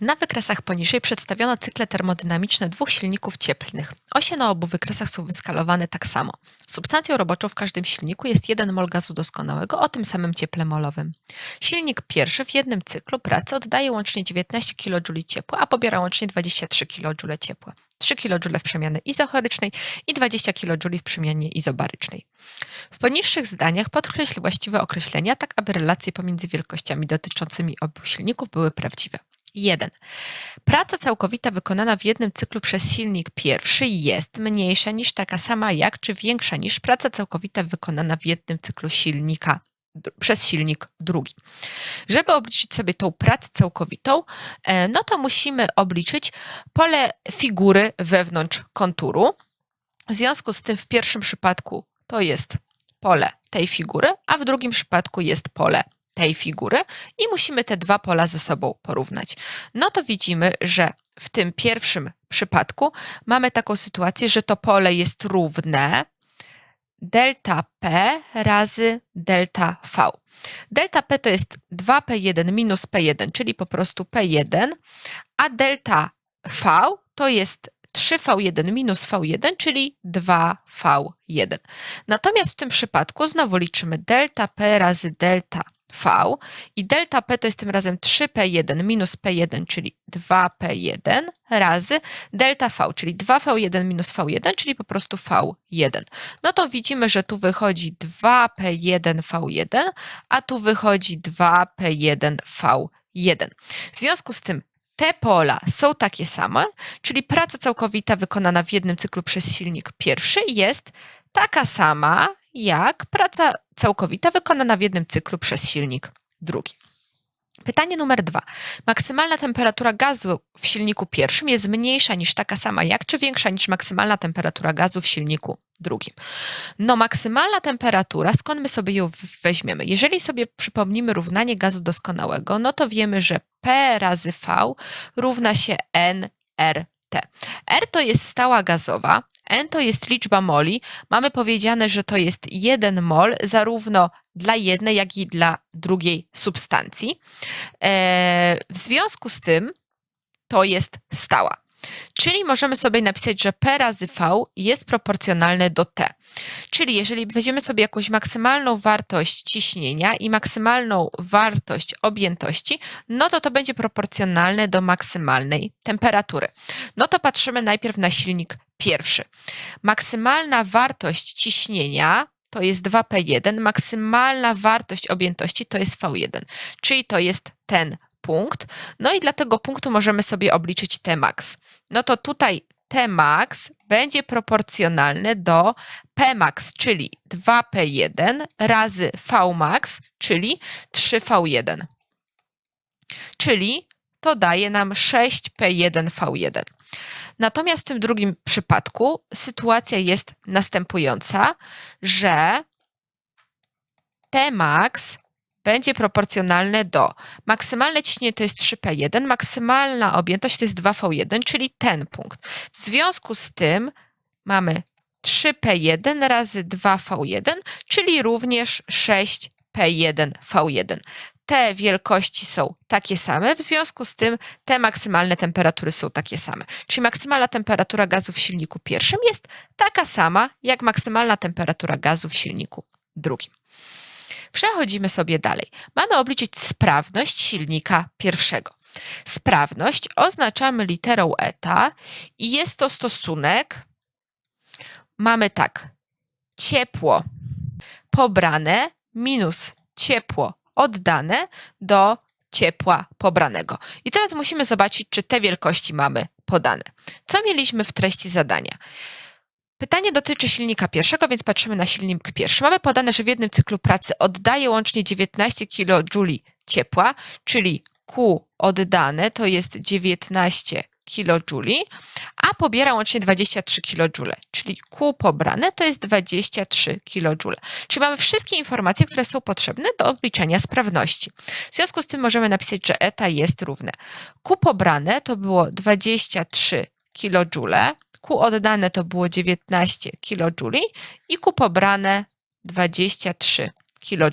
Na wykresach poniżej przedstawiono cykle termodynamiczne dwóch silników cieplnych. Osie na obu wykresach są wyskalowane tak samo. Substancją roboczą w każdym silniku jest 1 mol gazu doskonałego o tym samym cieple molowym. Silnik pierwszy w jednym cyklu pracy oddaje łącznie 19 kJ ciepła, a pobiera łącznie 23 kJ ciepła. 3 kJ w przemianie izochorycznej i 20 kJ w przemianie izobarycznej. W poniższych zdaniach podkreśl właściwe określenia, tak aby relacje pomiędzy wielkościami dotyczącymi obu silników były prawdziwe. 1. Praca całkowita wykonana w jednym cyklu przez silnik pierwszy jest mniejsza niż taka sama jak czy większa niż praca całkowita wykonana w jednym cyklu silnika przez silnik drugi. Żeby obliczyć sobie tą pracę całkowitą, e, no to musimy obliczyć pole figury wewnątrz konturu. W związku z tym w pierwszym przypadku to jest pole tej figury, a w drugim przypadku jest pole tej figury i musimy te dwa pola ze sobą porównać. No to widzimy, że w tym pierwszym przypadku mamy taką sytuację, że to pole jest równe delta P razy delta V. Delta P to jest 2P1 minus P1, czyli po prostu P1, a delta V to jest 3V1 minus V1, czyli 2V1. Natomiast w tym przypadku znowu liczymy delta P razy delta V i delta P to jest tym razem 3P1 minus P1, czyli 2P1 razy delta V, czyli 2V1 minus V1, czyli po prostu V1. No to widzimy, że tu wychodzi 2P1V1, a tu wychodzi 2P1V1. W związku z tym te pola są takie same, czyli praca całkowita wykonana w jednym cyklu przez silnik pierwszy jest taka sama jak praca całkowita wykonana w jednym cyklu przez silnik drugi. Pytanie numer dwa. Maksymalna temperatura gazu w silniku pierwszym jest mniejsza niż taka sama jak, czy większa niż maksymalna temperatura gazu w silniku drugim? No, maksymalna temperatura, skąd my sobie ją weźmiemy? Jeżeli sobie przypomnimy równanie gazu doskonałego, no to wiemy, że P razy V równa się nRT. R to jest stała gazowa, N to jest liczba moli. Mamy powiedziane, że to jest 1 mol zarówno dla jednej, jak i dla drugiej substancji. E, w związku z tym to jest stała. Czyli możemy sobie napisać, że P razy V jest proporcjonalne do T. Czyli jeżeli weźmiemy sobie jakąś maksymalną wartość ciśnienia i maksymalną wartość objętości, no to to będzie proporcjonalne do maksymalnej temperatury. No to patrzymy najpierw na silnik pierwszy. Maksymalna wartość ciśnienia to jest 2P1, maksymalna wartość objętości to jest V1, czyli to jest ten punkt. No i dla tego punktu możemy sobie obliczyć Tmax. No to tutaj Tmax będzie proporcjonalne do Pmax, czyli 2P1 razy Vmax, czyli 3V1. Czyli to daje nam 6P1V1. Natomiast w tym drugim przypadku sytuacja jest następująca, że Tmax będzie proporcjonalne do maksymalne ciśnienie to jest 3P1, maksymalna objętość to jest 2V1, czyli ten punkt. W związku z tym mamy 3P1 razy 2V1, czyli również 6P1V1. Te wielkości są takie same, w związku z tym te maksymalne temperatury są takie same. Czyli maksymalna temperatura gazu w silniku pierwszym jest taka sama jak maksymalna temperatura gazu w silniku drugim. Przechodzimy sobie dalej. Mamy obliczyć sprawność silnika pierwszego. Sprawność oznaczamy literą eta i jest to stosunek. Mamy tak, ciepło pobrane minus ciepło oddane do ciepła pobranego. I teraz musimy zobaczyć, czy te wielkości mamy podane. Co mieliśmy w treści zadania? Pytanie dotyczy silnika pierwszego, więc patrzymy na silnik pierwszy. Mamy podane, że w jednym cyklu pracy oddaje łącznie 19 kJ ciepła, czyli Q oddane to jest 19 kJ, a pobiera łącznie 23 kJ, czyli Q pobrane to jest 23 kJ. Czyli mamy wszystkie informacje, które są potrzebne do obliczenia sprawności. W związku z tym możemy napisać, że eta jest równe. Q pobrane to było 23 kJ, Q oddane to było 19 kJ i Q pobrane 23 kJ.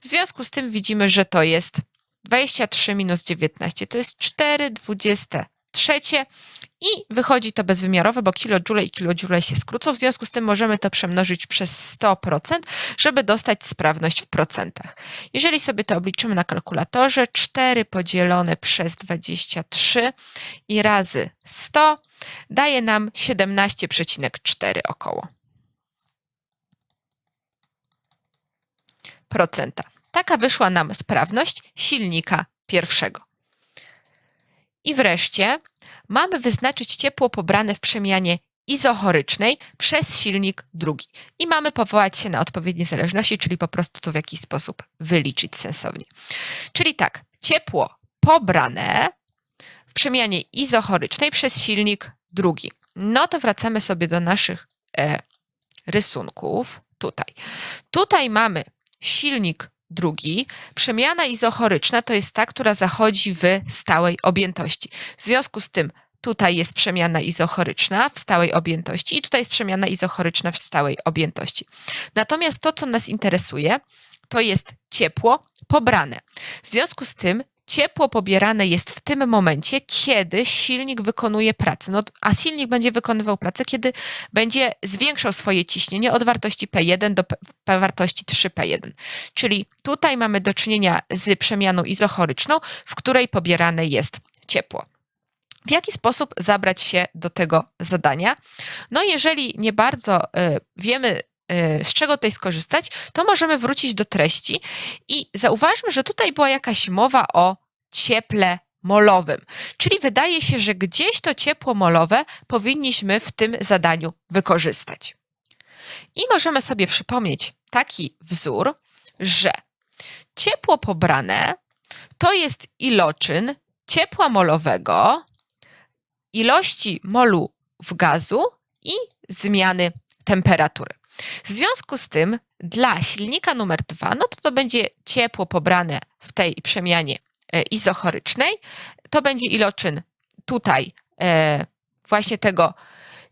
W związku z tym widzimy, że to jest 23 minus 19 to jest 4 23 i wychodzi to bezwymiarowe, bo kilojoule i kilojoule się skrócą. W związku z tym możemy to przemnożyć przez 100%, żeby dostać sprawność w procentach. Jeżeli sobie to obliczymy na kalkulatorze, 4 podzielone przez 23 i razy 100 daje nam 17,4 około. Procenta. Taka wyszła nam sprawność silnika pierwszego. I wreszcie mamy wyznaczyć ciepło pobrane w przemianie izochorycznej przez silnik drugi. I mamy powołać się na odpowiednie zależności, czyli po prostu to w jakiś sposób wyliczyć sensownie. Czyli tak, ciepło pobrane w przemianie izochorycznej przez silnik drugi. No to wracamy sobie do naszych e, rysunków. Tutaj. Tutaj mamy silnik drugi. Przemiana izochoryczna to jest ta, która zachodzi w stałej objętości. W związku z tym tutaj jest przemiana izochoryczna w stałej objętości i tutaj jest przemiana izochoryczna w stałej objętości. Natomiast to, co nas interesuje, to jest ciepło pobrane. W związku z tym ciepło pobierane jest w tym momencie, kiedy silnik wykonuje pracę. No, a silnik będzie wykonywał pracę, kiedy będzie zwiększał swoje ciśnienie od wartości P1 do P wartości 3P1. Czyli tutaj mamy do czynienia z przemianą izochoryczną, w której pobierane jest ciepło. W jaki sposób zabrać się do tego zadania? No, jeżeli nie bardzo y, wiemy, y, z czego tutaj skorzystać, to możemy wrócić do treści i zauważmy, że tutaj była jakaś mowa o cieple molowym. Czyli wydaje się, że gdzieś to ciepło molowe powinniśmy w tym zadaniu wykorzystać. I możemy sobie przypomnieć taki wzór, że ciepło pobrane to jest iloczyn ciepła molowego, ilości molu w gazu i zmiany temperatury. W związku z tym dla silnika numer dwa, no to to będzie ciepło pobrane w tej przemianie izochorycznej. To będzie iloczyn tutaj e, właśnie tego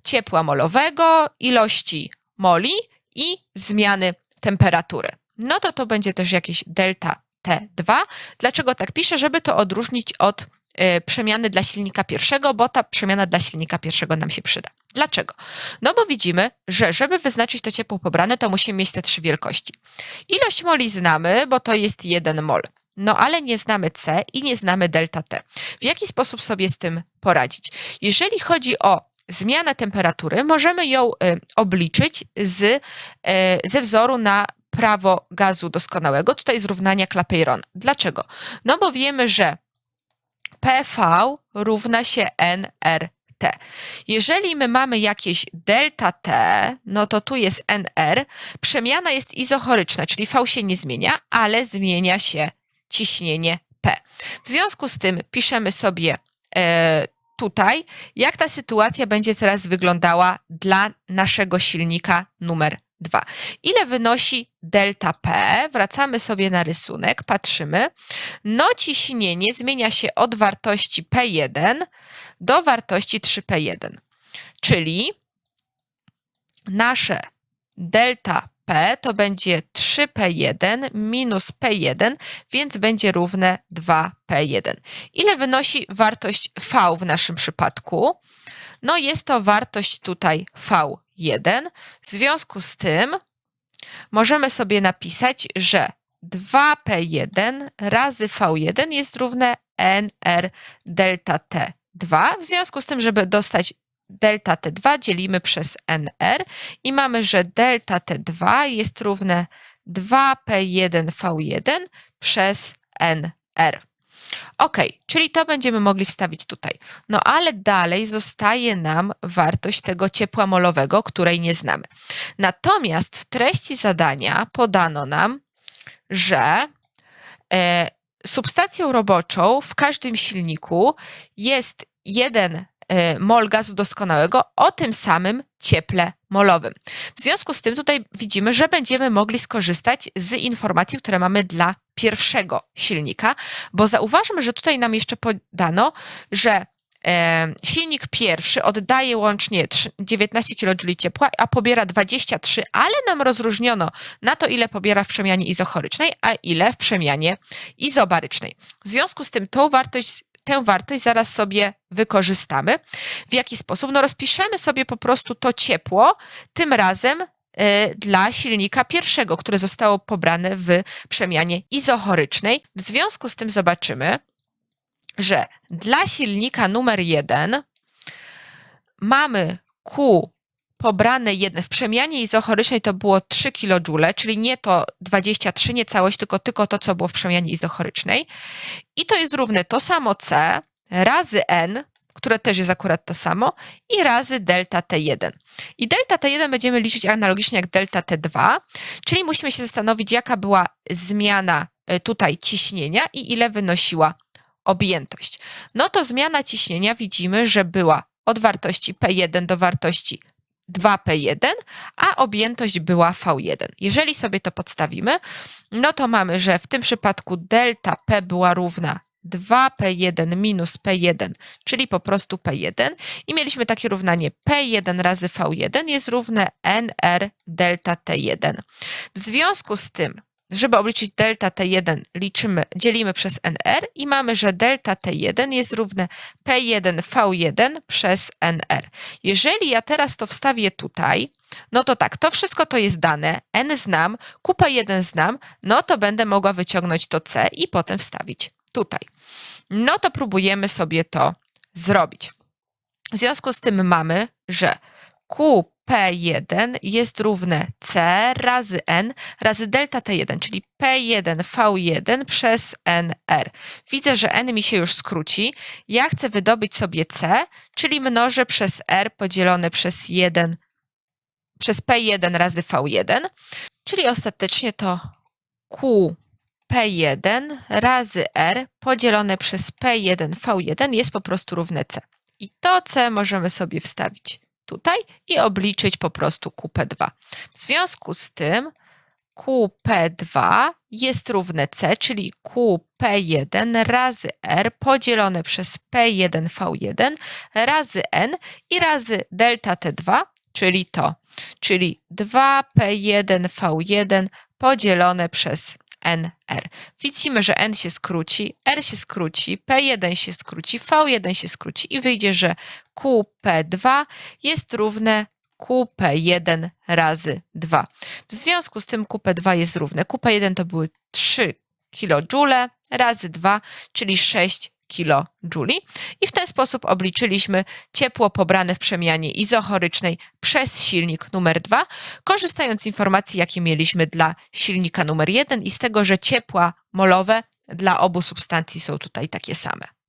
ciepła molowego, ilości moli i zmiany temperatury. No to to będzie też jakieś delta T2. Dlaczego tak piszę? Żeby to odróżnić od y, przemiany dla silnika pierwszego, bo ta przemiana dla silnika pierwszego nam się przyda. Dlaczego? No bo widzimy, że żeby wyznaczyć to ciepło pobrane, to musimy mieć te trzy wielkości. Ilość moli znamy, bo to jest 1 mol. No ale nie znamy C i nie znamy delta T. W jaki sposób sobie z tym poradzić? Jeżeli chodzi o zmianę temperatury, możemy ją y, obliczyć z, y, ze wzoru na prawo gazu doskonałego, tutaj zrównania Clapeyrona. Dlaczego? No bo wiemy, że PV równa się nRT. Jeżeli my mamy jakieś delta T, no to tu jest NR, przemiana jest izochoryczna, czyli V się nie zmienia, ale zmienia się ciśnienie P. W związku z tym piszemy sobie e, tutaj, jak ta sytuacja będzie teraz wyglądała dla naszego silnika numer 2. Ile wynosi delta P? Wracamy sobie na rysunek, patrzymy. No ciśnienie zmienia się od wartości P1 do wartości 3P1. Czyli nasze delta P to będzie 3P1 minus P1, więc będzie równe 2P1. Ile wynosi wartość V w naszym przypadku? No jest to wartość tutaj V1. W związku z tym możemy sobie napisać, że 2P1 razy V1 jest równe NR delta T2. W związku z tym, żeby dostać delta T2 dzielimy przez NR i mamy, że delta T2 jest równe 2P1V1 przez NR. Ok, czyli to będziemy mogli wstawić tutaj. No ale dalej zostaje nam wartość tego ciepła molowego, której nie znamy. Natomiast w treści zadania podano nam, że e, substacją roboczą w każdym silniku jest jeden e, mol gazu doskonałego o tym samym cieple molowym. W związku z tym tutaj widzimy, że będziemy mogli skorzystać z informacji, które mamy dla pierwszego silnika, bo zauważmy, że tutaj nam jeszcze podano, że e, silnik pierwszy oddaje łącznie trzy- 19 kJ ciepła, a pobiera 23, ale nam rozróżniono na to, ile pobiera w przemianie izochorycznej, a ile w przemianie izobarycznej. W związku z tym tą wartość, tę wartość zaraz sobie wykorzystamy. W jaki sposób? No rozpiszemy sobie po prostu to ciepło, tym razem e, dla silnika pierwszego, które zostało pobrane w przemianie izochorycznej. W związku z tym zobaczymy, że dla silnika numer 1 mamy Q pobrane jeden w przemianie izochorycznej to było 3 kJ, czyli nie to 23, nie całość, tylko, tylko to, co było w przemianie izochorycznej. I to jest równe to samo C razy N, które też jest akurat to samo, i razy delta T1. I delta T1 będziemy liczyć analogicznie jak delta T2, czyli musimy się zastanowić, jaka była zmiana y, tutaj ciśnienia i ile wynosiła objętość. No to zmiana ciśnienia widzimy, że była od wartości P1 do wartości 2P1, a objętość była V1. Jeżeli sobie to podstawimy, no to mamy, że w tym przypadku delta P była równa 2P1 minus P1, czyli po prostu P1 i mieliśmy takie równanie P1 razy V1 jest równe NR delta T1. W związku z tym, żeby obliczyć delta T1 liczymy, dzielimy przez NR i mamy, że delta T1 jest równe P1 V1 przez NR. Jeżeli ja teraz to wstawię tutaj, no to tak, to wszystko to jest dane, N znam, kupę 1 znam, no to będę mogła wyciągnąć to C i potem wstawić tutaj. No to próbujemy sobie to zrobić. W związku z tym mamy, że QP1 jest równe C razy N razy delta T1, czyli P1 V1 przez NR. Widzę, że N mi się już skróci. Ja chcę wydobyć sobie C, czyli mnożę przez R podzielone przez 1 przez P1 razy V1, czyli ostatecznie to QP1 razy R podzielone przez P1 V1 jest po prostu równe C. I to C możemy sobie wstawić tutaj i obliczyć po prostu QP2. W związku z tym QP2 jest równe C, czyli QP1 razy R podzielone przez P1V1 razy N i razy delta T2, czyli to, czyli 2P1V1 podzielone przez NR. Widzimy, że N się skróci, R się skróci, P1 się skróci, V1 się skróci i wyjdzie, że QP2 jest równe QP1 razy 2. W związku z tym QP2 jest równe. QP1 to były 3 kJ razy 2, czyli 6 kJ. I w ten sposób obliczyliśmy ciepło pobrane w przemianie izochorycznej przez silnik numer 2, korzystając z informacji, jakie mieliśmy dla silnika numer 1 i z tego, że ciepła molowe dla obu substancji są tutaj takie same.